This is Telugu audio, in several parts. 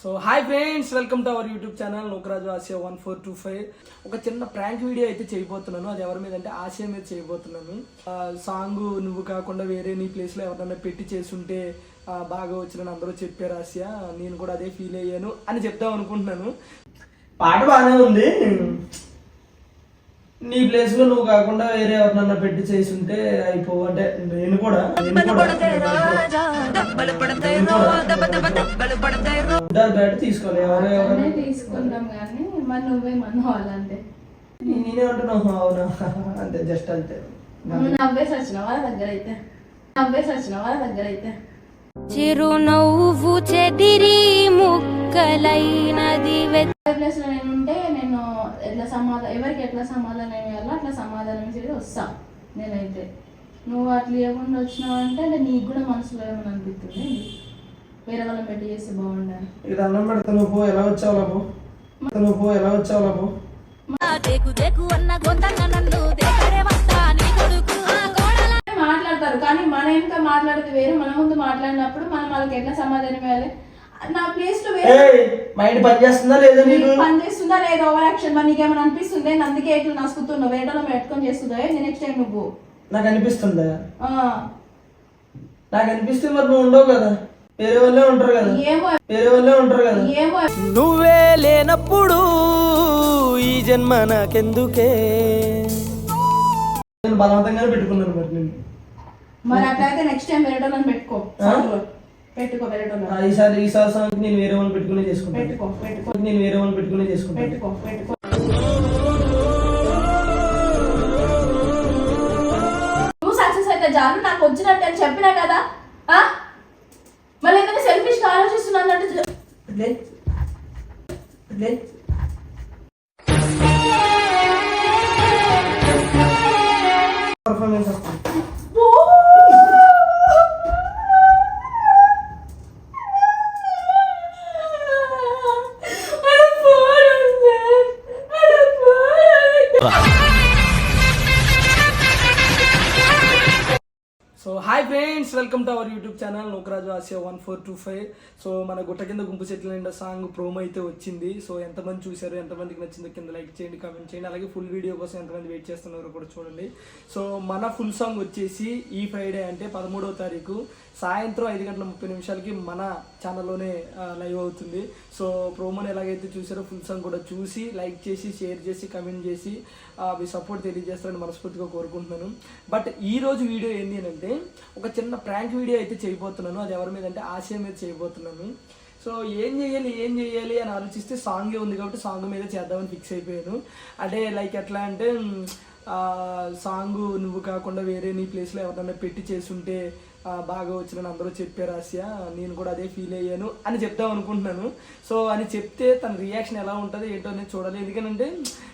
So hi friends welcome to our YouTube channel Lokaraju Asia one four two five ఒక చిన్న ప్రాంక్ వీడియో అయితే చేయబోతున్నాను. అది ఎవరి మీద అంటే ఆసియా మీద చేయబోతున్నాను. సాంగ్ నువ్వు కాకుండా వేరే నీ ప్లేస్లో ఎవరినైనా పెట్టి చేసుంటే ఆ, బాగా వచ్చిన అందరూ చెప్పారు ఆసియా నేను కూడా అదే ఫీల్ అయ్యాను అని చెప్దాం అనుకుంటున్నాను. పాట బాగానే ఉంది. నీ ప్లేస్లో నువ్వు కాకుండా వేరే ఎవరినన్నా పెట్టి చేసుంటే అయిపోవు. అంటే నేను కూడా నేను కూడా దాని బయట తీసుకోవాలి. ఎవరో ఎవరు? అనే తీసుకుందాం కానీ మరి నువ్వే మనవాలంటే నీ- నేనే అంటున్నావు అవునా? అంతే జస్ట్ అంతే. నువ్వు నవ్వేసి వచ్చినావు వాళ్ళ దగ్గర అయితే నవ్వేసి వచ్చినావు వాళ్ళ దగ్గర అయితే చిరునవ్వు చెదిరి ముక్కలైనది ప్లేస్లో నేను ఉంటే నేను ఎట్లా సమాధానం ఎవరికి ఎట్లా సమాధానం ఇవ్వాలో అట్లా సమాధానం చేసి వస్తా నేనైతే. నువ్వు అట్లా ఇవ్వకుండా వచ్చినావు అంటే అంటే నీకు కూడా మనసులో ఏమైనా అనిపిస్తుంది వేరే వాళ్ళని పెట్టి చేస్తే బాగుండాలి ఇక దండం పెడతా నువ్వు పో ఎలా వచ్చావు నువ్వు పో ఎలా వచ్చావు మాట్లాడతారు కానీ మన ఇంకా మాట్లాడితే వేరు మన ముందు మాట్లాడినప్పుడు మనం వాళ్ళకి ఎట్లా సమాధానం ఇవ్వాలి? నా ప్లేస్లో వేరే ఏయ్ మైండ్ పని చేస్తుందా లేదా నీకు నీకు? పని చేస్తుందా లేదా? ఓవర్ యాక్షన్ మరి నీకేమైనా అనిపిస్తుంది? అందుకే ఇట్లా నసుకుతున్నావు వేటలో పెట్టుకొని చేస్తుందా? నెక్స్ట్ టైం నువ్వు? నాకు అనిపిస్తుందా? ఆ, నాకు అనిపిస్తే మరి నువ్వు ఉండవు కదా. వేరే వాళ్ళే ఉంటారు కదా. ఏమో. వేరే వాళ్ళే ఉంటారు కదా. ఏమో. నువ్వే లేనప్పుడు ఈ జన్మ నాకెందుకే? నేను బలవంతంగానే పెట్టుకున్నాను మరి నేను మరి అట్లయితే నెక్స్ట్ టైం వేరేటోళ్ళని పెట్టుకో. పెట్టుకో వేరేటోళ్ళని ఆ, ఈసారి ఈసారి సాంగ్ నేను వేరే వాళ్ళని పెట్టుకునే చేసుకుంటాను. పెట్టుకో పెట్టుకో. నేను వేరే వాళ్ళని పెట్టుకునే చేసుకుంటాను. పెట్టుకో పెట్టుకో. నువ్వు సక్సెస్ అయితే చాలు. నాకు వచ్చినట్టు అని చెప్పినా కదా. ఆ? మళ్ళీ ఏదైనా సెల్ఫిష్గా ఆలోచిస్తున్నా అన్నట్టు performance welcome to our YouTube channel Lokaraju Asia one four two five so మన గుట్ట కింద గుంపు చెట్ల నిండా సాంగ్ ప్రోమో అయితే వచ్చింది. సో ఎంతమంది చూశారు ఎంతమందికి నచ్చిందో కింద లైక్ చేయండి కామెంట్ చేయండి. అలాగే ఫుల్ వీడియో కోసం ఎంతమంది వెయిట్ చేస్తున్నారో కూడా చూడండి. సో మన ఫుల్ సాంగ్ వచ్చేసి ఈ ఫ్రైడే అంటే పదమూడవ తారీఖు. సాయంత్రం ఐదు గంటల ముప్పై నిమిషాలకి మన ఛానల్లోనే లైవ్ అవుతుంది. సో ప్రోమోని ఎలాగైతే చూసారో ఫుల్ సాంగ్ కూడా చూసి లైక్ చేసి షేర్ చేసి కమెంట్ చేసి అవి మీ సపోర్ట్ తెలియజేస్తారని మనస్ఫూర్తిగా కోరుకుంటున్నాను. బట్ ఈ రోజు వీడియో ఏంటి అని అంటే ఒక చిన్న ప్రాంక్ వీడియో అయితే చేయబోతున్నాను. అది ఎవరి మీద అంటే ఆశయ మీద చేయబోతున్నాను. సో ఏం చేయాలి ఏం చేయాలి అని ఆలోచిస్తే సాంగే ఉంది కాబట్టి సాంగ్ మీద చేద్దామని ఫిక్స్ అయిపోయాను. అంటే లైక్ ఎట్లా అంటే సాంగ్ నువ్వు కాకుండా వేరే నీ ప్లేస్లో ఎవరన్నా పెట్టి చేసుంటే బాగా వచ్చినని అందరూ చెప్పారు ఆసియా నేను కూడా అదే ఫీల్ అయ్యాను అని చెప్దాం అనుకుంటున్నాను. సో అని చెప్తే తన రియాక్షన్ ఎలా ఉంటుంది ఏంటో అనేది చూడాలి. ఎందుకంటే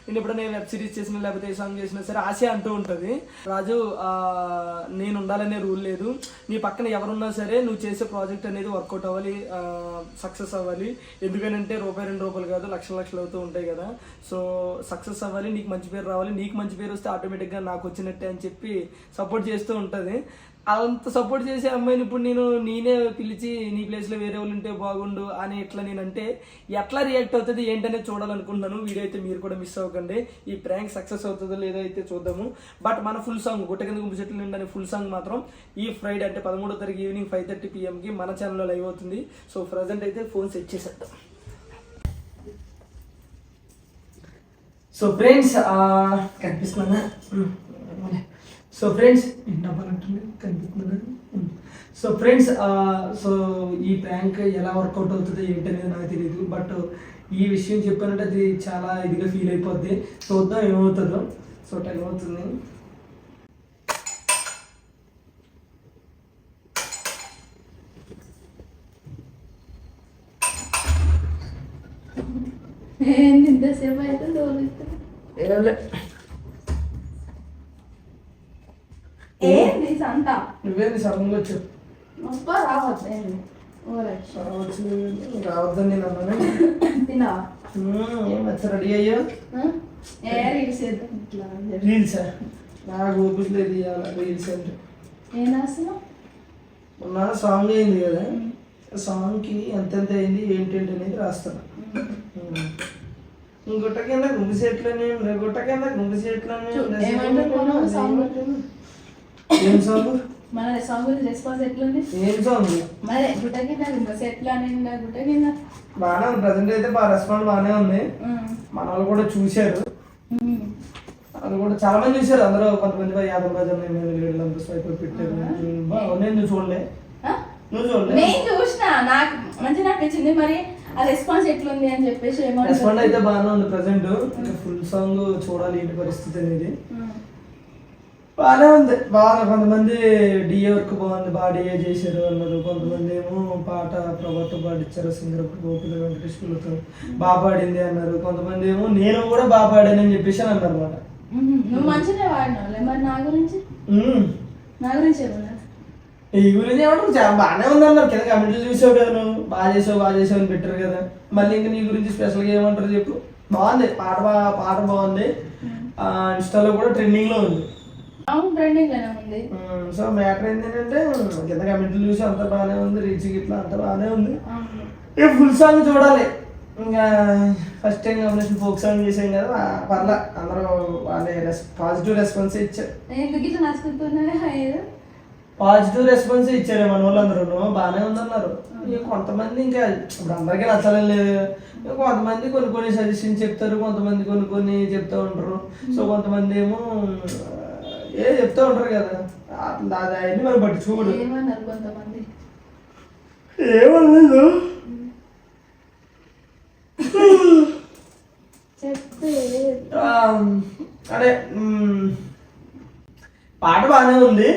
నేను ఎప్పుడైనా వెబ్ సిరీస్ చేసినా లేకపోతే ఏ సాంగ్ చేసినా సరే ఆసియా అంటూ ఉంటుంది. రాజు నేను ఉండాలనే రూల్ లేదు. నీ పక్కన ఎవరున్నా సరే నువ్వు చేసే ప్రాజెక్ట్ అనేది వర్కౌట్ అవ్వాలి సక్సెస్ అవ్వాలి. ఎందుకనంటే రూపాయి రెండు రూపాయలు కాదు లక్షల లక్షలు అవుతూ ఉంటాయి కదా. సో సక్సెస్ అవ్వాలి నీకు మంచి పేరు రావాలి. నీకు మంచి పేరు వస్తే ఆటోమేటిక్గా నాకు వచ్చినట్టే అని చెప్పి సపోర్ట్ చేస్తూ ఉంటుంది. అంత సపోర్ట్ చేసే అమ్మాయిని ఇప్పుడు నేను నేనే పిలిచి నీ ప్లేస్లో వేరే వాళ్ళు ఉంటే బాగుండు అని ఇట్లా నేను అంటే ఎట్లా రియాక్ట్ అవుతుంది ఏంటనేది చూడాలనుకుంటున్నాను. వీడియో అయితే మీరు కూడా మిస్ అవ్వకండి. ఈ ప్రాంక్ సక్సెస్ అవుతుందో లేదో అయితే చూద్దాము. బట్ మన ఫుల్ సాంగ్ గుట్ట కింద గుంపు చెట్లు నిండని ఫుల్ సాంగ్ మాత్రం ఈ ఫ్రైడే అంటే పదమూడో తారీఖు ఈవినింగ్ ఫైవ్ థర్టీ పిఎంకి మన ఛానల్లో లైవ్ అవుతుంది. సో ప్రజెంట్ అయితే ఫోన్ సెట్ చేసేద్దాం. సో ఫ్రెండ్స్ కనిపిస్తున్నా సో ఫ్రెండ్స్ డబ్బాలంటుంది? కనిపిస్తున్నా సో ఫ్రెండ్స్ సో ఈ ప్రాంక్ ఎలా వర్కౌట్ అవుతుందో ఏంటనేది నాకు తెలియదు బట్ ఈ విషయం చెప్పానంటే అది చాలా ఇదిగా ఫీల్ అయిపోద్ది. చూద్దాం ఏమవుతుందో. సో టైం అవుతుంది. ఏంది ఇంతసేపు అయితే ఏంది సంత? నువ్వేంది సడన్గా వచ్చావు? గొప్ప రావద్దు రావచ్చు రావద్దని నేను అన్నాను? తిన్నావా? ఏం వచ్చా రెడీ అయ్యా? ఏ రీల్స్ చెప్పి. రీల్సా? నాకు ఓపిక లేదు ఇవాళ రీల్స్ అంటే. ఏం రాస్తున్నావు? మొన్న సాంగ్ అయింది కదా? సాంగ్కి ఎంతెంత అయింది ఏంటేంటి అనేది రాస్తాను గుట్ట కింద గుంపు చెట్లనే గుట్ట కింద గుంపు చెట్లనే ఏం సాంగ్? మన సాంగ్ రెస్పాన్స్ ఎట్లుంది? ఏం సాంగ్? మరి గుట్ట కింద గుంప ఎట్లా నిండా గుట్ట కింద? బాగానే ఉంది. ప్రజెంట్ అయితే బాగా రెస్పాండ్ బాగానే ఉంది. మన వాళ్ళు కూడా చూశారు. అది కూడా చాలా మంది చూశారు. అందరూ కొంతమంది యాభై రోజులు నేను లీడర్లు అంతా స్వైప్ పెట్టారు. నువ్వు చూడలే? నువ్వు చూడలే. నేను చూసిన. నాకు మంచిగా అనిపించింది. మరి ఆ రెస్పాన్స్ ఎట్లుంది అని చెప్పేసి రెస్పాండ్ అయితే బాగానే ఉంది. ప్రజెంట్ ఫుల్ సాంగ్ చూడాలి ఏంటి పరిస్థితి అనేది. బాగానే ఉంది. బాగా కొంతమంది డిఏ వర్క్ బాగుంది. బాగా డిఏ చేశారు అన్నారు కొంతమంది ఏమో పాట ప్రభాతో పాటించారు సింగర్ గోపిల వెంకటేశ్వరులతో బాగా పాడింది అన్నారు. కొంతమంది ఏమో నేను కూడా బాగా పాడానని చెప్పేసి అని అన్నారు ఉమ్. నువ్వు మంచిగా వాడినావులే మరి నా గురించి? నా గురించి ఏమన్నా? ఈ గురించి ఏమంటారు? చాలా బాగానే ఉంది అన్నారు. కింద కమెంట్లు చూసావు కదా నువ్వు. బాగా చేసావు బాగా చేసావు అని పెట్టారు కదా. మళ్ళీ ఇంకా నీ గురించి స్పెషల్గా ఏమంటారు చెప్పు? బాగుంది. పాట బా- పాట బాగుంది. ఆ, ఇన్స్టాలో కూడా ట్రెండింగ్లో ఉంది. సో మ్యాటర్ ఏంటంటే కింద కమెంట్లు చూసి అంత బాగానే ఉంది రీచ్ ఇట్లా అంత బాగానే ఉంది. ఇక ఫుల్ సాంగ్ చూడాలి. ఇంకా first time combination folk song చేసాం కదా పర్లా. అందరూ వాళ్ళే రెస్ పాజిటివ్ రెస్పాన్స్ ఇచ్చారు. పాజిటివ్ రెస్పాన్స్ ఇచ్చారు మన వాళ్ళందరూ. బాగానే ఉందన్నారు. ఇక కొంతమంది ఇంకా ఇప్పుడు అందరికీ నచ్చడం లేదు కొంతమంది కొన్ని కొన్ని సజెషన్ చెప్తారు కొంతమంది కొన్ని కొన్ని చెప్తూ ఉంటారు. సో కొంతమంది ఏమో ఏ చెప్తూ ఉంటారు కదా. అట్లా అది అవన్నీ మనం పట్టించుకోకూడదు. ఏమన్నారు కొంతమంది. ఆ, అదే పాట బాగానే ఉంది.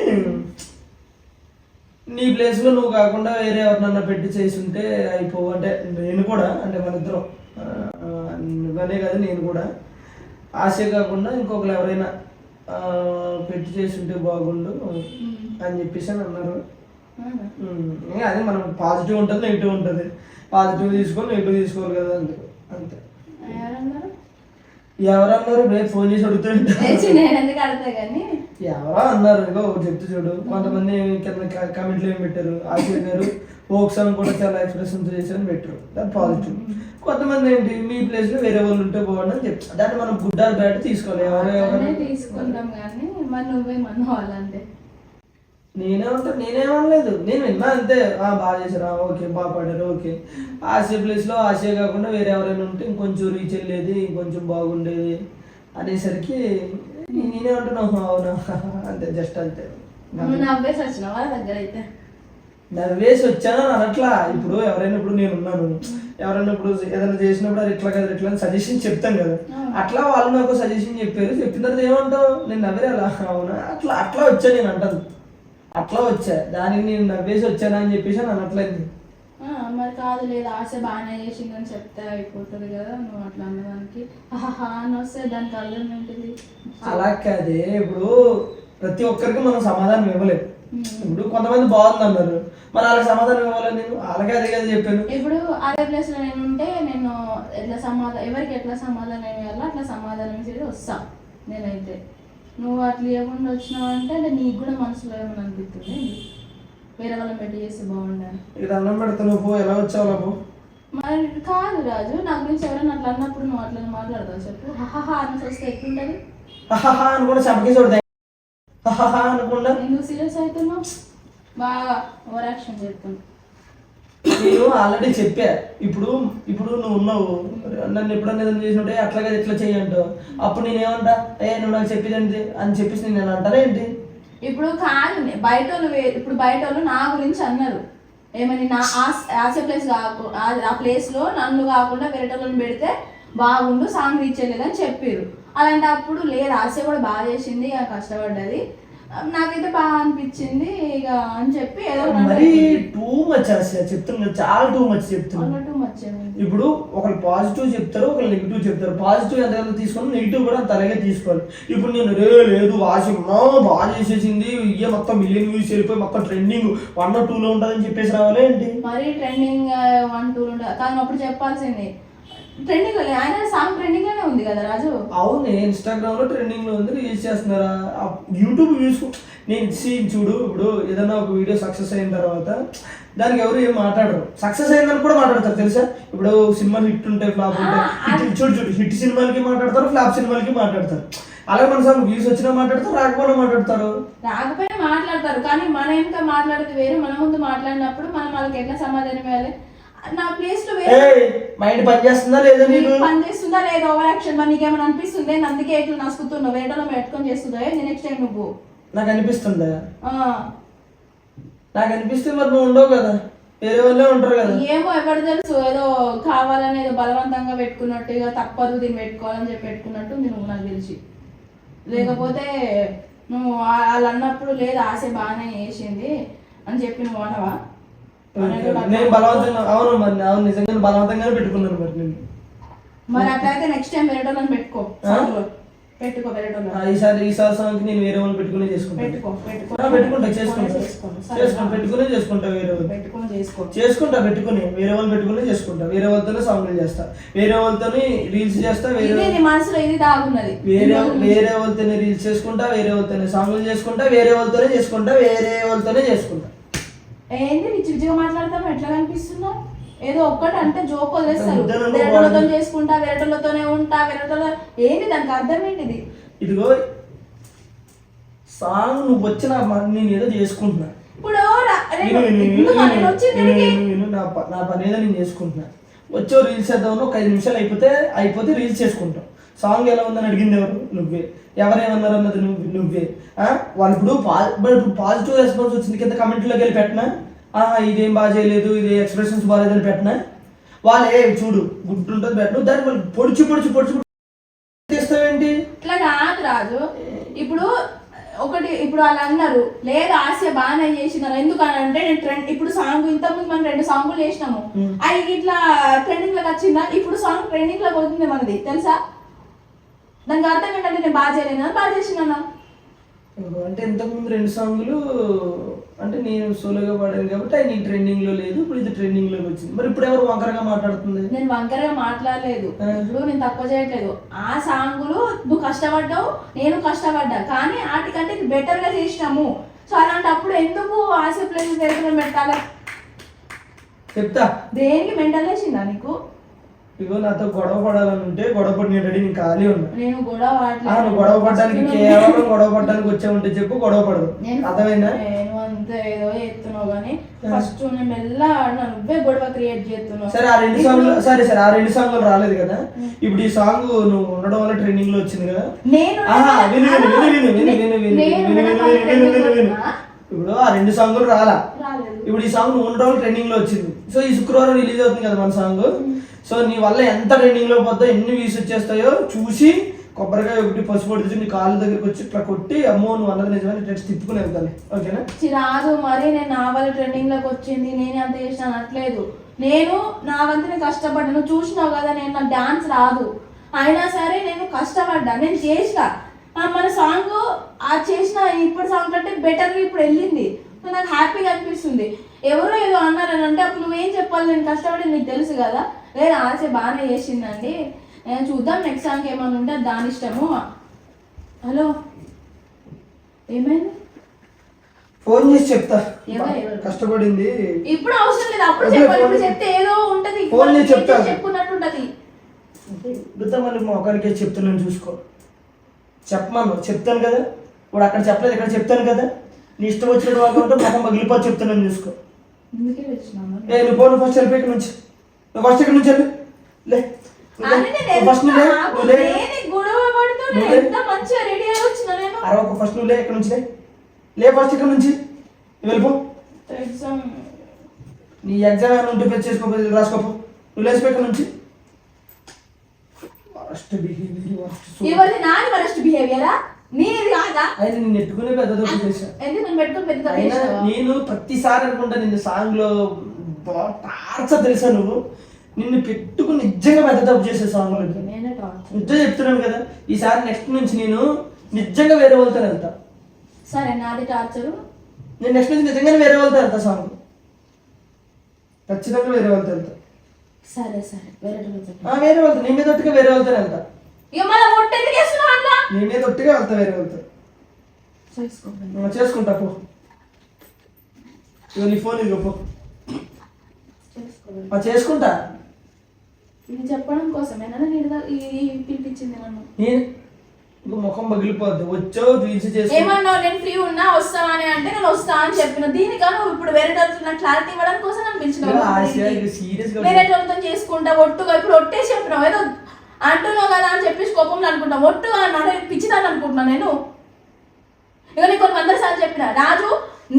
నీ ప్లేస్లో నువ్వు కాకుండా వేరే ఎవరినన్నా పెట్టి చేసి ఉంటే అయిపో అంటే నేను కూడా అంటే మన ఇద్దరం. నువ్వనే కదా నేను కూడా. ఆశ కాకుండా ఇంకొకరు ఎవరైనా పెట్టి చేసి ఉంటే బాగుండు అని చెప్పేసి అని అన్నారు. అదే మనం పాజిటివ్ ఉంటుంది నెగిటివ్ ఉంటుంది. పాజిటివ్ తీసుకోవాలి నెగిటివ్ తీసుకోవాలి కదా అందుకు అంతే. ఎవరన్నారు? ఎవరన్నారు? రేపు ఫోన్ చేసి అడుగుతుంటే లేచి నేను ఎందుకు అడతా కానీ ఎవరో అన్నారు ఇగో ఒకటి చెప్తూ చూడు. కొంతమంది కింద కామెంట్లు ఏం పెట్టారు? ఆశీర్ ఓక్ సాంగ్ కూడా చాలా ఎక్స్ప్రెషన్ చేశారని పెట్టారు. దాని పాజిటివ్ కొంతమంది ఏంటి మీ ప్లేస్లో వేరే వాళ్ళు ఉంటే బాగుండు అని చెప్తారు. దాన్ని మనం గుడ్ ఆర్ బ్యాడ్ తీసుకోవాలి. ఎవరో అట్లనే ఎవరు తీసుకుంటాం కానీ మరి నువ్వే మన వాళ్ళంటే నేనేమంటా నేనేమనలేదు నేను విన్నా అంతే. ఆ, బాగా చేశారు. ఓకే బాగా పాడారు. ఓకే. ఆసియా ప్లేస్లో ఆసియా కాకుండా వేరే ఎవరైనా ఉంటే ఇంకొంచెం రీచ్ వెళ్ళేది ఇంకొంచెం బాగుండేది అనేసరికి నేనేమంటున్నావు అవునా? అంతే జస్ట్ అంతే. నువ్వు నవ్వేసి వచ్చినావా దగ్గర అయితే? నవ్వేసి వచ్చాను అని అనట్లా. ఇప్పుడు ఎవరైనా ఇప్పుడు నేను ఉన్నాను. ఎవరైనా ఇప్పుడు ఏదైనా చేసినప్పుడు అది ఇట్లా కదా ఇట్లా అని సజెషన్ చెప్తాను కదా. అట్లా వాళ్ళు నాకు సజెషన్ చెప్పారు. చెప్పిన తర్వాత ఏమంటావు? నేను నవ్వేలా? అవునా? అట్లా అట్లా వచ్చా నేను అంటాను. అట్లా వచ్చా. దానికి నేను నవ్వేసి వచ్చానా అని చెప్పేసి అని అనట్లేదు. కాదు లేదు ఆశ బాగానే చేసిందని చెప్తే అయిపోతుంది కదా నువ్వు అట్లా అన్నదానికి. ఆహా అని వస్తే దానికి అర్థం ఏంటిది? అలా కాదే ఇప్పుడు ప్రతి ఒక్కరికి మనం సమాధానం ఇవ్వలేము ఇప్పుడు కొంతమంది బాగుంది అన్నారు మరి వాళ్ళకి సమాధానం ఇవ్వాలి నేను? అలాగే అదే కదా చెప్పాను. ఇప్పుడు అదే ప్లేస్లో నేను ఉంటే నేను ఎట్లా సమాధానం ఎవరికి ఎట్లా సమాధానం ఇవ్వాలో అట్లా సమాధానం ఇచ్చేది వస్తా నేనైతే. నువ్వు అట్లా ఇవ్వకుండా వచ్చినావు అంటే అంటే నీకు కూడా మనసులో ఏమని అనిపిస్తుంది వేరే వాళ్ళని పెట్టి చేస్తే బాగుండాలి ఇది అన్నం పెడతాను పో ఎలా వచ్చావు పో. మరి కాదు రాజు నా గురించి ఎవరైనా అట్లా అన్నప్పుడు నువ్వు అట్లా మాట్లాడతావు చెప్పు. హహా అని వస్తే ఎట్లుంటది? హహహా అనుకుంటే చంపకి చూడదా హహహా అనుకుండా ఎందుకు సీరియస్ అవుతున్నావు? బాగా ఓవర్ యాక్షన్ చేస్తున్నావు. నేను ఆల్రెడీ చెప్పా. ఇప్పుడు ఇప్పుడు నువ్వు ఉన్నావు. నన్ను ఎప్పుడన్నా ఏదైనా చేసినట్టే అట్లా కదా ఇట్లా చెయ్యంటావు అప్పుడు నేనేమంటా? ఏ నువ్వు నాకు చెప్పేదేంటి అని చెప్పేసి నేను అంటారా ఏంటి? ఇప్పుడు కాదు బయట వాళ్ళు ఇప్పుడు బయట వాళ్ళు నా గురించి అన్నారు. ఏమని నా ఆసే ప్లేస్ కాకు ఆ- ప్లేస్లో నన్ను కాకుండా వేరే వాళ్ళని పెడితే బాగుండు సాంగ్ రీచ్ అయ్యలేదని చెప్పారు అలాంటప్పుడు లేదు ఆశ కూడా బాగా చేసింది కష్టపడ్డది. నాకైతే బాగా అనిపించింది ఇక అని చెప్పి ఏదో మరీ టూ మచ్ అసలు చెప్తున్నా చాలా టూ మచ్ చెప్తున్నా. అన్నట్టు మర్చిపోయింది ఇప్పుడు ఒకరు పాజిటివ్ చెప్తారు ఒకరు నెగిటివ్ చెప్తారు. పాజిటివ్ ఎంత తీసుకొని నెగిటివ్ కూడా అంత అలాగే తీసుకోవాలి ఇప్పుడు నేను రే లేదు వాసిమ్మా బాగా చేసేసింది. ఇయ్య మొత్తం మిలియన్ వ్యూస్ వెళ్ళిపోయి మొత్తం ట్రెండింగ్ వన్ టూలో ఉంటుందని చెప్పేసి రావాలి ఏంటి? మరీ ట్రెండింగ్ వన్ టూ ఉండదు కానీ అప్పుడు చెప్పాల్సింది ట్రెండింగ్ ఆయన సాంగ్ ట్రెండింగ్లోనే ఉంది కదా రాజు? అవును ఇన్స్టాగ్రామ్లో ట్రెండింగ్లో ఉంది రీల్స్ చేస్తున్నారా? యూట్యూబ్ వ్యూస్ నేను see చూడు ఇప్పుడు ఏదైనా ఒక వీడియో సక్సెస్ అయిన తర్వాత దానికి ఎవరు ఏం మాట్లాడరు. సక్సెస్ అయిందని కూడా మాట్లాడతారు తెలుసా? ఇప్పుడు సినిమాలు హిట్ ఉంటాయి ఫ్లాప్ ఉంటాయి. చూడు చూడు హిట్ సినిమాలకి మాట్లాడతారు ఫ్లాప్ సినిమాలకి మాట్లాడతారు. అలాగే మన సార్ వ్యూస్ వచ్చినా మాట్లాడతారు రాకపోయినా మాట్లాడతారు. రాకపోయినా మాట్లాడతారు కానీ మన ఇంకా మాట్లాడితే వేరు మన ముందు మాట్లాడినప్పుడు మనం వాళ్ళకి ఎట్లా సమాధానం ఇవ్వాలి? నా ప్లేస్లో మైండ్ పని చేస్తుందా లేదా నీకు? పని చేస్తుందా లేదా? ఓవర్ యాక్షన్ మరి నీకేమైనా అనిపిస్తుంది? అందుకే ఇట్లా నసుకుతున్నావు వేటలో పెట్టుకొని చేస్తుందా? నెక్స్ట్ టైం నువ్వు? నాకు అనిపిస్తుందా? నాకు అనిపిస్తే మరి నువ్వు ఉండవు కదా. వేరే వాళ్ళే ఉంటారు కదా. ఏమో ఎవరు తెలుసు ఏదో కావాలని ఏదో బలవంతంగా పెట్టుకున్నట్టు ఇక తప్పదు దీన్ని పెట్టుకోవాలని చెప్పి పెట్టుకున్నట్టు నువ్వు నాకు తెలిసి. లేకపోతే నువ్వు వాళ్ళు అన్నప్పుడు లేదు ఆశ బాగానే చేసింది అని చెప్పి నువ్వు అనవా? నేను బలవంతంగా అవును మరి అవును నిజంగా బలవంతంగానే పెట్టుకున్నాను మరి నేను మరి అట్లయితే నెక్స్ట్ టైం వేరేటోళ్ళని పెట్టుకో. పెట్టుకో వేరేటోళ్ళని ఈసారి ఈసారి సాంగ్కి నేను వేరే వాళ్ళు పెట్టుకునే చేసుకుంటాను పెట్టుకో పెట్టుకుంటా చేసుకుంటా. చేసుకుంటా. పెట్టుకునే చేసుకుంటా వేరే వాళ్ళు పెట్టుకొని చేసుకో. చేసుకుంటా పెట్టుకుని. వేరే వాళ్ళు పెట్టుకుని చేసుకుంటా. వేరే వాళ్ళతోనే సాంగ్లు చేస్తా. వేరే వాళ్ళతోనే రీల్స్ చేస్తా వేరే మనసులో ఇది దాగున్నది. వేరే వేరే వాళ్ళతోనే రీల్స్ చేసుకుంటా వేరే వాళ్ళతోనే సాంగ్లు చేసుకుంటా వేరే వాళ్ళతోనే చేసుకుంటా వేరే వాళ్ళతోనే చేసుకుంటా. ఏంది? పిచ్చిగా మాట్లాడతావు ఎట్లా కనిపిస్తున్నావు? ఏదో ఒక్కటి అంటే జోక్ వదిలేస్తారు. వేరేటోళ్ళతో వాడు- చేసుకుంటా వేరేటోళ్ళతోనే ఉంటా వేరేటోళ్ళ ఏంటి దానికి అర్థం ఏంటిది? ఇదిగో సాంగ్ నువ్వు వచ్చిన నేను ఏదో చేసుకుంటున్నా. ఇప్పుడు నా పని ఏదో నేను చేసుకుంటున్నా. వచ్చో రీల్స్ చేద్దామని ఒక ఐదు నిమిషాలు అయిపోతే అయిపోతే రీల్స్ చేసుకుంటాం. సాంగ్ ఎలా ఉందని అడిగింది ఎవరు? నువ్వే. ఎవరేమన్నారు అన్నది నువ్వు? నువ్వే? వాళ్ళు ఇప్పుడు ఇప్పుడు పాజిటివ్ రెస్పాన్స్ వచ్చింది కింద కమెంట్లోకి వెళ్ళి పెట్టినా? ఆహా ఇదేం బాగా చేయలేదు ఇది ఎక్స్ప్రెషన్స్ బాగాలేదని పెట్టినా? వాళ్ళు ఏ చూడు గుడ్డు ఉంటుంది పెట్టను దాన్ని వాళ్ళు పొడిచి పొడిచి పొడిచి తీస్తావేంటి ఇట్లా కాదు రాజు. ఇప్పుడు ఒకటి ఇప్పుడు వాళ్ళు అన్నారు లేదు ఆశ బాగానే చేసినారు. ఎందుకు అని అంటే నేను ట్రెండ్ ఇప్పుడు సాంగ్ ఇంతకుముందు మనం రెండు సాంగులు చేసినాము. అవి ఇట్లా ట్రెండింగ్లోకి వచ్చిందా? ఇప్పుడు సాంగ్ ట్రెండింగ్లోకి అవుతుంది మనది. తెలుసా? దానికి అర్థం ఏంటంటే నేను బాగా చేయలేను బాగా చేసినా అంటే ఇంతకుముందు రెండు సాంగులు అంటే నేను సోలోగా పాడాను కాబట్టి అది నీకు ట్రెండింగ్లో లేదు ఇప్పుడు ఇది ట్రెండింగ్లోకి వచ్చింది. మరి ఇప్పుడు ఎవరు వంకరగా మాట్లాడుతుంది? నేను వంకరగా మాట్లాడలేదు. ఇప్పుడు నేను తక్కువ చేయట్లేదు. ఆ సాంగులు నువ్వు కష్టపడ్డావు నేను కష్టపడ్డా. కానీ వాటికంటే ఇది బెటర్గా చేసినాము. సో అలాంటప్పుడు ఎందుకు ఆశ ప్లేస్ పెట్టాలి చెప్తా. దేనికి మెంటల్ వేసిందా నీకు? ఇగో నాతో గొడవ పడాలని ఉంటే గొడవ పడిన రెడీ నేను ఖాళీ ఉన్నా. నేను గొడవ ఆ, నువ్వు గొడవ పడడానికి కేవలం గొడవ పడడానికి వచ్చావంటే చెప్పు గొడవ పడదు. అర్థమైందా? ఏదో ఎత్తున్నావు కానీ ఫస్ట్ నేను మెల్ల నువ్వే గొడవ క్రియేట్ చేస్తున్నావు. సరే ఆ రెండు సాంగ్లు సరే సరే ఆ రెండు సాంగ్లు రాలేదు కదా. ఇప్పుడు ఈ సాంగ్ నువ్వు ఉండడం వల్ల ట్రెండింగ్లో వచ్చింది కదా. నేను ఇప్పుడు ఆ రెండు సాంగులు రాలా. ఇప్పుడు ఈ సాంగ్ మూడు రోజులు ట్రెండింగ్లో వచ్చింది. సో ఈ శుక్రవారం రిలీజ్ అవుతుంది కదా మన సాంగ్ సో నీ వల్ల ఎంత ట్రెండింగ్లో పోద్దో ఎన్ని వ్యూస్ వచ్చేస్తాయో చూసి కొబ్బరికాయ ఒకటి పసుపు పొడి నీ కాళ్ళ దగ్గరికి వచ్చి ఇట్లా కొట్టి అమ్మో నువ్వు అన్నది నిజమని టెస్ట్ తిప్పుకుని వెళ్తాను ఓకేనా రాదు మరి నేను నా వల్ల ట్రెండింగ్లోకి వచ్చింది నేనే అంత చేసిన అనట్లేదు. నేను నా వంతుని కష్టపడ్డా నువ్వు చూసినావు కదా నేను నా డాన్స్ రాదు. అయినా సరే నేను కష్టపడ్డా నేను చేసిన. ఆ మన సాంగ్ ఆ చేసిన ఇప్పుడు సాంగ్ కంటే బెటర్ ఇప్పుడు వెళ్ళింది. నాకు హ్యాపీగా అనిపిస్తుంది. ఎవరో ఏదో అన్నారని అంటే అప్పుడు నువ్వేం చెప్పాలి? నేను కష్టపడి నీకు తెలుసు కదా. లేదు ఆశ బాగానే చేసిందండి. నేను చూద్దాం నెక్స్ట్ సాంగ్ ఏమైనా ఉంటే అది దాని ఇష్టము. హలో? ఏమైంది? ఫోన్ చేసి చెప్తా? కష్టపడింది. ఇప్పుడు అవసరం లేదు. అప్పుడు చెప్పాలి. ఇప్పుడు చెప్తే ఏదో ఉంటది. ఫోన్ చేసి చెప్తా. చెప్పుకున్నట్టు ఉంటది. మళ్ళీ మా ఒకరికే చెప్తున్నాను చూసుకో. చెప్పమను. చెప్తాను కదా. ఇప్పుడు అక్కడ చెప్పలేదు ఇక్కడ చెప్తాను కదా. నీ ఇష్టం వచ్చినట్టు వాళ్ళు ఉంటే మొహం పగిలిపోతే చెప్తున్నాను చూసుకో. ఏ నువ్వు పో, నువ్వు ఫస్ట్ వెళ్ళిపోయి నుంచి. నువ్వు ఫస్ట్ ఇక్కడ నుంచి వెళ్ళు? లే. ఫస్ట్ నువ్వు లే. అరవకు ఫస్ట్ నువ్వు లే. ఇక్కడ నుంచి లే? లే ఫస్ట్ ఇక్కడ నుంచి? వెళ్ళిపో నీ ఎగ్జామ్ ఏమైనా ఉంటే పెట్టి చేసుకోపో రాసుకోపో. నువ్వు లేచిపోయి ఇక్కడ నుంచి? వరస్ట్ బిహేవియర్ వరస్ట్ నాది వరస్ట్ బిహేవియరా నీది కాదా? ఆయన నేను పెద్ద తప్పు చేశా. ఎందుకు నేను పెట్టుకొని పెద్ద తప్పు అయినా? నేను ప్రతిసారి అనుకుంటా నిన్ను సాంగ్లో టార్చ తెలుసా నువ్వు? నిన్ను పెట్టుకుని నిజంగా పెద్ద తప్పు చేసే సాంగ్లో నేనే టార్చర్. నిజం చెప్తున్నాను కదా ఈసారి నెక్స్ట్ నుంచి నేను నిజంగా వేరే వాళ్ళతో వెళ్తా. సరే నాది టార్చరు. నేను నెక్స్ట్ నుంచి నిజంగానే వేరే వాళ్ళతో వెళ్తా సాంగ్. ఖచ్చితంగా వేరే వాళ్ళతో వెళ్తా. సరే సరే వేరే ఆ, వేరే వాళ్ళతో నీ మీద ఒట్టుగా వేరే వాళ్ళతో వెళ్తా. ఇక మళ్ళీ ఒట్టు ఎందుకు వేస్తున్నావు అట్లా నీ మీద ఒట్టుగా వెళ్తా. వేరే చేసుకోండి చేసుకుంటా పో. నీ ఫోన్ పో. చేసుకుంటా. ఇది చెప్పడం కోసమేనా? నేను ఈడ- ఈ ఈ పిలిపించింది నన్ను. నేను? ఇంకో ముఖం పగిలిపోద్ది. వచ్చావు రీల్స్ చేసుకో ఏమన్నావు? నేను ఫ్రీ ఉన్నా వస్తావా అని అంటే నేను వస్తా అని చెప్పిన. దీనికా? నువ్వు ఇప్పుడు వేరే క్లారిటీ ఇవ్వడం కోసం నన్ను పిలిచినావు. వేరే వాళ్ళతో చేసుకుంటా ఒట్టుగా. ఇప్పుడు ఒట్టే చెప్పినావు. ఏదో కోపంలో అనుకుంటా ఒట్టుగా అన్నాడు పిచ్చిదాన్ని అనుకుంటున్నా నేను. ఇక నీకు కొన్ని వందల సార్లు చెప్పిన రాజు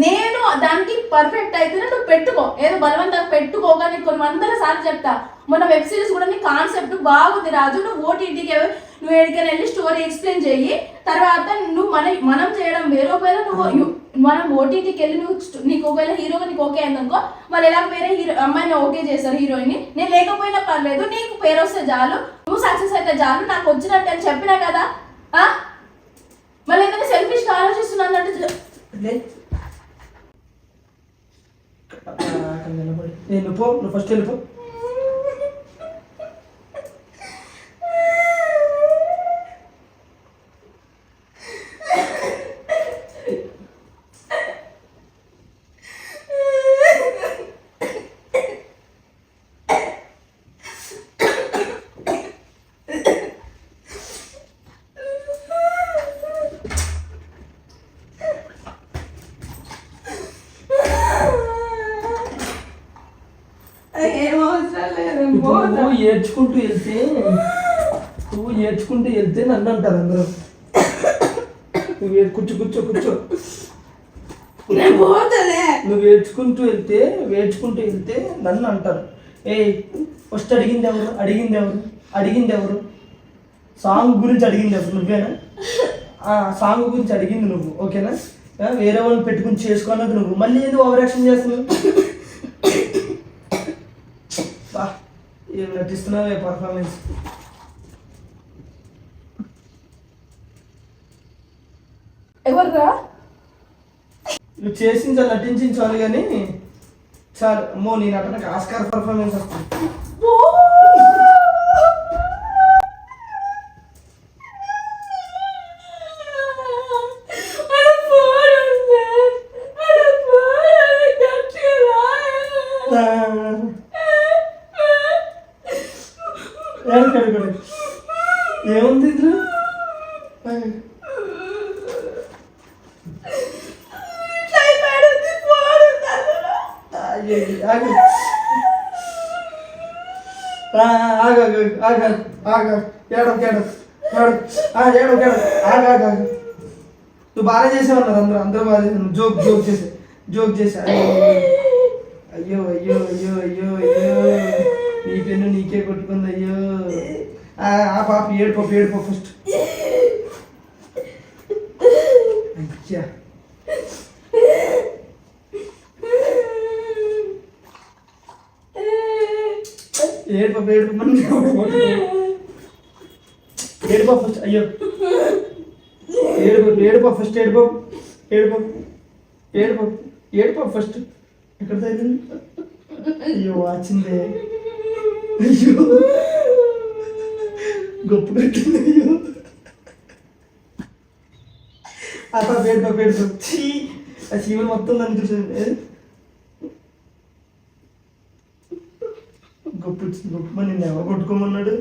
నేను దానికి పర్ఫెక్ట్ అయితే నువ్వు పెట్టుకో. ఏదో బలవంతంగా పెట్టుకోగా నీకు కొన్ని వందల సార్లు చెప్తా. మొన్న వెబ్ సిరీస్ కూడా నీ కాన్సెప్ట్ బాగుంది రాజు. నువ్వు ఓటీటీకి నువ్వు ఎక్కడికైనా వెళ్ళి స్టోరీ ఎక్స్ప్లెయిన్ చెయ్యి తర్వాత నువ్వు మన మనం చేయడం వేరే. ఒకవేళ నువ్వు మనం ఓటీటీకి వెళ్ళి నువ్వు నీకు ఒకవేళ హీరో నీకు ఓకే అయిందనుకో వాళ్ళు ఎలా వేరే హీరో అమ్మాయిని ఓకే చేశారు హీరోయిన్ నేను లేకపోయినా పర్లేదు నీకు పేరు వస్తే చాలు. నువ్వు సక్సెస్ అయితే చాలు నాకు వచ్చినట్టు అని చెప్పినా కదా? ఆ? మళ్ళీ ఏదైనా సెల్ఫిష్ ఆలోచిస్తున్నాను అంటే నేను నువ్వు ఫస్ట్ వెళ్ళిపో ఏం అవసరం లేదు ఇప్పుడు నువ్వు ఏడ్చుకుంటూ వెళ్తే నువ్వు ఏడ్చుకుంటూ వెళ్తే నన్ను అంటారు అందరూ. నువ్వు ఏ- కూర్చో కూర్చో. నువ్వు ఏడ్చుకుంటూ వెళ్తే ఏడ్చుకుంటూ వెళ్తే నన్ను అంటారు. ఏ ఫస్ట్ అడిగింది ఎవరు? అడిగింది ఎవరు? అడిగింది ఎవరు? సాంగ్ గురించి అడిగింది ఎవరు? నువ్వేనా? ఆ సాంగ్ గురించి అడిగింది నువ్వు. ఓకేనా? వేరే వాళ్ళని పెట్టుకుని చేసుకున్నది నువ్వు. మళ్ళీ ఏదో ఓవర్ యాక్షన్ చేస్తున్నావు? ఏం నటిస్తున్నావే పర్ఫార్మెన్స్ ఎవర్రా? నువ్వు చేసింది చాలు నటించింది చాలు కానీ చాలు. అమ్మో నీ నటనకు ఆస్కార్ పర్ఫార్మెన్స్ వస్తుంది ఆ, ఏడు, ఏడు, ఏడు. ఏముంది ఇందులో ఆ. అయ్యో, ఆగు. ఆ, ఆగు, ఆగు, ఆగు, ఆగు. ఏడవకు, ఏడవకు, ఆ, నువ్వు బాగా చేసేవన్నారు అందరూ. అందరూ బాగా చేసావు జోక్ జోక్ చేసే జోక్ చేసా. అయ్యో అయ్యో అయ్యో అయ్యో అయ్యో. నీ పెన్ను నీకే కొట్టుకుంది అయ్యో. ఆ ఆ పాప ఏడుపో ఏడుపో ఫస్ట్ అయ్యా ఏడుపో ఏడుపో ఏడుపో ఫస్ట్ అయ్యో. ఏడుపు ఏడుపా ఫస్ట్ ఏడుపో ఏడుపో ఏడుపో ఏడుపా ఫస్ట్ ఎక్కడ తగ్గింది అయ్యో వాచిందే. అయ్యో. గొప్ప కట్టింది అయ్యో. అత ఏడుపో ఏడుపో. చీ. ఆ శివుడు మొత్తం దాన్ని చూసాను గొప్ప గొప్ప. నిన్న ఎవరు కొట్టుకోమన్నాడు?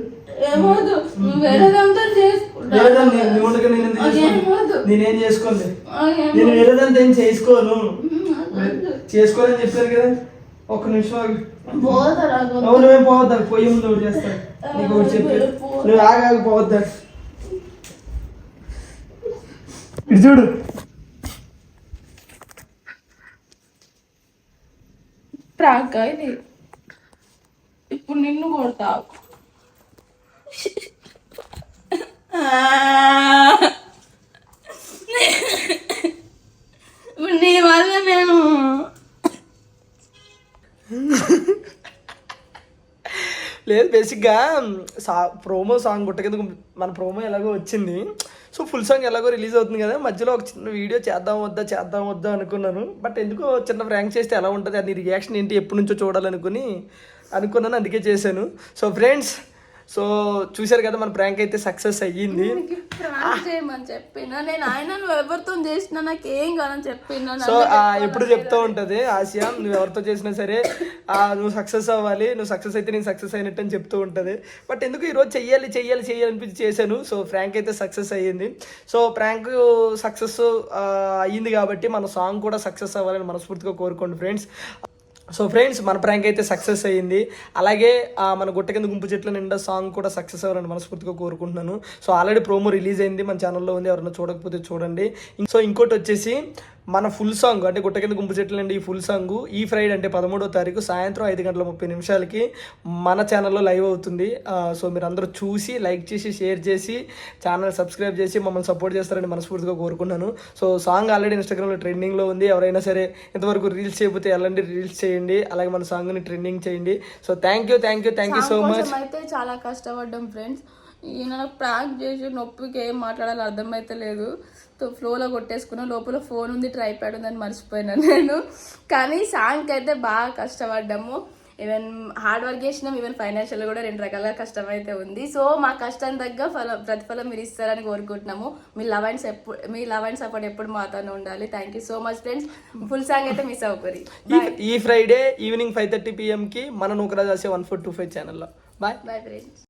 ఏమోదు నువ్వు లేదా నీ- నీ ఉండగా నేను నేనేం ఏమోదు. నేను వేరేదంతా ఏం చేసుకోను. చేసుకోవాలని చెప్పాను కదా? ఒక్క నిమిషం? అవును మేము పోవద్దా పొయ్యి ముందు ఒకటి చేస్తాను నీకు ఒకటి చెప్పి. నువ్వు ఆగి ఆగి పోవద్దా ఇటు చూడు. ప్రాంక్ ఇది ఇప్పుడు నిన్ను కొడతావు ఇప్పుడు నీ వల్ల నేను లేదు బేసిక్గా సా ప్రోమో సాంగ్ గుట్ట కింద మన ప్రోమో ఎలాగో వచ్చింది. సో ఫుల్ సాంగ్ ఎలాగో రిలీజ్ అవుతుంది కదా మధ్యలో ఒక చిన్న వీడియో చేద్దాం వద్దా చేద్దాం వద్దా అనుకున్నాను. బట్ ఎందుకో చిన్న ఫ్రాంక్ చేస్తే ఎలా ఉంటుంది అది రియాక్షన్ ఏంటి ఎప్పటి నుంచో చూడాలనుకుని అనుకున్నాను అందుకే చేశాను. సో ఫ్రెండ్స్ సో చూశారు కదా మన ప్రాంక్ అయితే సక్సెస్ అయ్యింది. ప్రాంక్ చేయమని చెప్పిన నేను ఆయన ఎవరితో చేసినా నాకు ఏం కాదని చెప్పిన సో ఎప్పుడు చెప్తూ ఉంటది ఆసియా నువ్వు ఎవరితో చేసినా సరే నువ్వు సక్సెస్ అవ్వాలి నువ్వు సక్సెస్ అయితే నేను సక్సెస్ అయినట్టు అని చెప్తూ ఉంటది. బట్ ఎందుకు ఈరోజు చెయ్యాలి చెయ్యాలి చెయ్యాలి అనిపించి చేశాను. సో ప్రాంక్ అయితే సక్సెస్ అయ్యింది. సో ప్రాంక్ సక్సెస్ అయ్యింది కాబట్టి మన సాంగ్ కూడా సక్సెస్ అవ్వాలని మనస్ఫూర్తిగా కోరుకోండి ఫ్రెండ్స్. సో ఫ్రెండ్స్ మన ప్రాంక్ అయితే సక్సెస్ అయ్యింది. అలాగే మన గుట్ట కింద గుంపు చెట్ల నిండా సాంగ్ కూడా సక్సెస్ అవ్వాలని మనస్ఫూర్తిగా కోరుకుంటున్నాను. సో ఆల్రెడీ ప్రోమో రిలీజ్ అయింది మన ఛానల్లో ఉంది. ఎవరైనా చూడకపోతే చూడండి. సో ఇంకోటి వచ్చేసి మన ఫుల్ సాంగ్ అంటే గుట్ట కింద గుంపు చెట్ల నుండి ఈ ఫుల్ సాంగ్ ఈ ఫ్రైడే అంటే పదమూడో తారీఖు సాయంత్రం ఐదు గంటల ముప్పై నిమిషాలకి మన ఛానల్లో లైవ్ అవుతుంది. సో మీరు అందరూ చూసి లైక్ చేసి షేర్ చేసి ఛానల్ సబ్స్క్రైబ్ చేసి మమ్మల్ని సపోర్ట్ చేస్తారని మనస్ఫూర్తిగా కోరుకున్నాను. సో సాంగ్ ఆల్రెడీ ఇన్స్టాగ్రామ్లో ట్రెండింగ్లో ఉంది. ఎవరైనా సరే ఇంతవరకు రీల్స్ చేయకపోతే వెళ్ళండి రీల్స్ చేయండి. అలాగే మన సాంగ్ని ట్రెండింగ్ చేయండి. So thank you thank you thank you so much అయితే చాలా కష్టపడ్డాం ఫ్రెండ్స్ ఈయన ప్రాంక్ చేసి నొప్పికి ఏం మాట్లాడాలో అర్థమైతే లేదు. ఫ్లోలో కొట్టేసుకున్నా లోపల ఫోన్ ఉంది ట్రైప్యాడ్ ఉందని మర్చిపోయినా నేను. కానీ సాంగ్కి అయితే బాగా కష్టపడ్డాము. ఈవెన్ హార్డ్ వర్క్ చేసినాం ఈవెన్ ఫైనాన్షియల్ కూడా రెండు రకాల కష్టం అయితే ఉంది. సో మా కష్టం తగ్గ ఫల ప్రతిఫలం మీరు ఇస్తారని కోరుకుంటున్నాము. మీ లవ్ అండ్ ఎప్పుడు మీ లవ్ అండ్ సపోర్ట్ ఎప్పుడు మాతోనే ఉండాలి. Thank you so much friends full song అయితే మిస్ అవ్వకరి ఈ- ఫ్రైడే ఈవినింగ్ ఫైవ్ థర్టీ పిఎంకి మన Nookaraj Asia one four two five ఛానల్లో బాయ్ బాయ్ ఫ్రెండ్స్